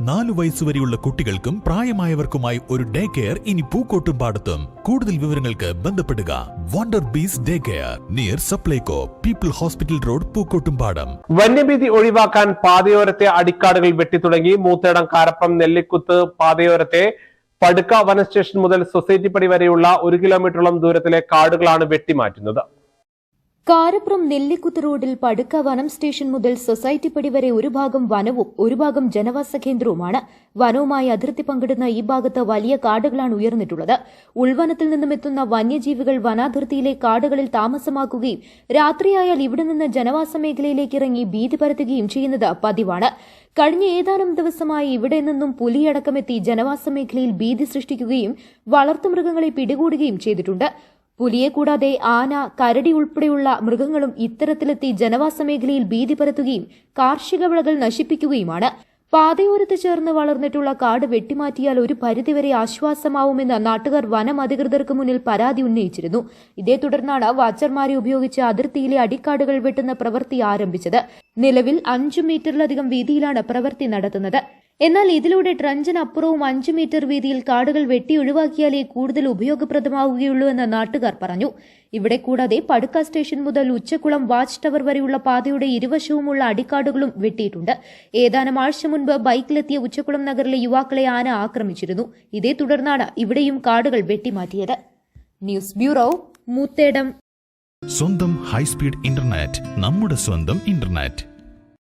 നാലു വയസ്സുവരെയുള്ള കുട്ടികൾക്കും പ്രായമായവർക്കുമായി ഒരു ഡേ കെയർ ഇനി പൂക്കോട്ടും പാടത്തും. കൂടുതൽ വിവരങ്ങൾക്ക് ബന്ധപ്പെടുക. Wonder bees day care near Supplyco people hospital road Pookkottumpadam. വന്യഭീതി ഒഴിവാക്കാൻ പാതയോരത്തെ അടിക്കാടുകൾ വെട്ടിത്തുടങ്ങി. മൂത്തേടം കാരപ്പം നെല്ലിക്കുത്ത് പാതയോരത്തെ പടുക്ക വനസ്റ്റേഷൻ മുതൽ സൊസൈറ്റി പടി വരെയുള്ള ഒരു കിലോമീറ്ററോളം ദൂരത്തിലെ കാടുകളാണ് വെട്ടിമാറ്റുന്നത്. കാരപ്പുറം നെല്ലിക്കുത്ത് റോഡിൽ പടുക്ക വനം സ്റ്റേഷൻ മുതൽ സൊസൈറ്റി പടി വരെ ഒരു ഭാഗം വനവും ഒരു ഭാഗം ജനവാസ കേന്ദ്രവുമാണ്. വനവുമായി അതിർത്തി പങ്കിടുന്ന ഈ ഭാഗത്ത് വലിയ കാടുകളാണ് ഉയർന്നിട്ടുള്ളത്. ഉൾവനത്തിൽ നിന്നും എത്തുന്ന വന്യജീവികൾ വനാതിർത്തിയിലെ കാടുകളിൽ താമസമാക്കുകയും രാത്രിയായാൽ ഇവിടെ നിന്ന് ജനവാസ മേഖലയിലേക്ക് ഇറങ്ങി ഭീതി പരത്തുകയും ചെയ്യുന്നത് പതിവാണ്. കഴിഞ്ഞ ഏതാനും ദിവസമായി ഇവിടെ നിന്നും പുലിയടക്കമെത്തി ജനവാസ മേഖലയിൽ ഭീതി സൃഷ്ടിക്കുകയും വളർത്തുമൃഗങ്ങളെ പിടികൂടുകയും ചെയ്തിട്ടുണ്ട്. പുലിയെ കൂടാതെ ആന കരടി ഉൾപ്പെടെയുള്ള മൃഗങ്ങളും ഇത്തരത്തിലെത്തി ജനവാസ മേഖലയിൽ ഭീതി പരത്തുകയും കാർഷിക വിളകൾ നശിപ്പിക്കുകയുമാണ്. പാതയോരത്ത് ചേർന്ന് വളർന്നിട്ടുള്ള കാട് വെട്ടിമാറ്റിയാൽ ഒരു പരിധിവരെ ആശ്വാസമാവുമെന്ന് നാട്ടുകാർ വനം അധികൃതർക്ക് മുന്നിൽ പരാതി ഉന്നയിച്ചിരുന്നു. ഇതേ തുടർന്നാണ് വാച്ചർമാരെ ഉപയോഗിച്ച് അതിർത്തിയിലെ അടിക്കാടുകൾ വെട്ടുന്ന പ്രവൃത്തി ആരംഭിച്ചത്. നിലവിൽ അഞ്ചു മീറ്ററിലധികം വീതിയിലാണ് പ്രവൃത്തി നടത്തുന്നത്. എന്നാൽ ഇതിലൂടെ ട്രഞ്ചിന് അപ്പുറവും അഞ്ചു മീറ്റർ വീതിയിൽ കാടുകൾ വെട്ടി ഒഴിവാക്കിയാലേ കൂടുതൽ ഉപയോഗപ്രദമാവുകയുള്ളൂ എന്ന് നാട്ടുകാർ പറഞ്ഞു. ഇവിടെ കൂടാതെ പടുക്ക സ്റ്റേഷൻ മുതൽ ഉച്ചക്കുളം വാച്ച് ടവർ വരെയുള്ള പാതയുടെ ഇരുവശവുമുള്ള അടിക്കാടുകളും വെട്ടിയിട്ടുണ്ട്. ഏതാനും ആഴ്ച മുൻപ് ബൈക്കിലെത്തിയ ഉച്ചക്കുളം നഗറിലെ യുവാക്കളെ ആന ആക്രമിച്ചിരുന്നു. ഇതേ തുടർന്നാണ് ഇവിടെയും കാടുകൾ വെട്ടിമാറ്റിയത്. News bureau Moothedam. സ്വന്തം ഹൈസ്പീഡ് ഇന്റർനെറ്റ് നമ്മുടെ സ്വന്തം ഇന്റർനെറ്റ്.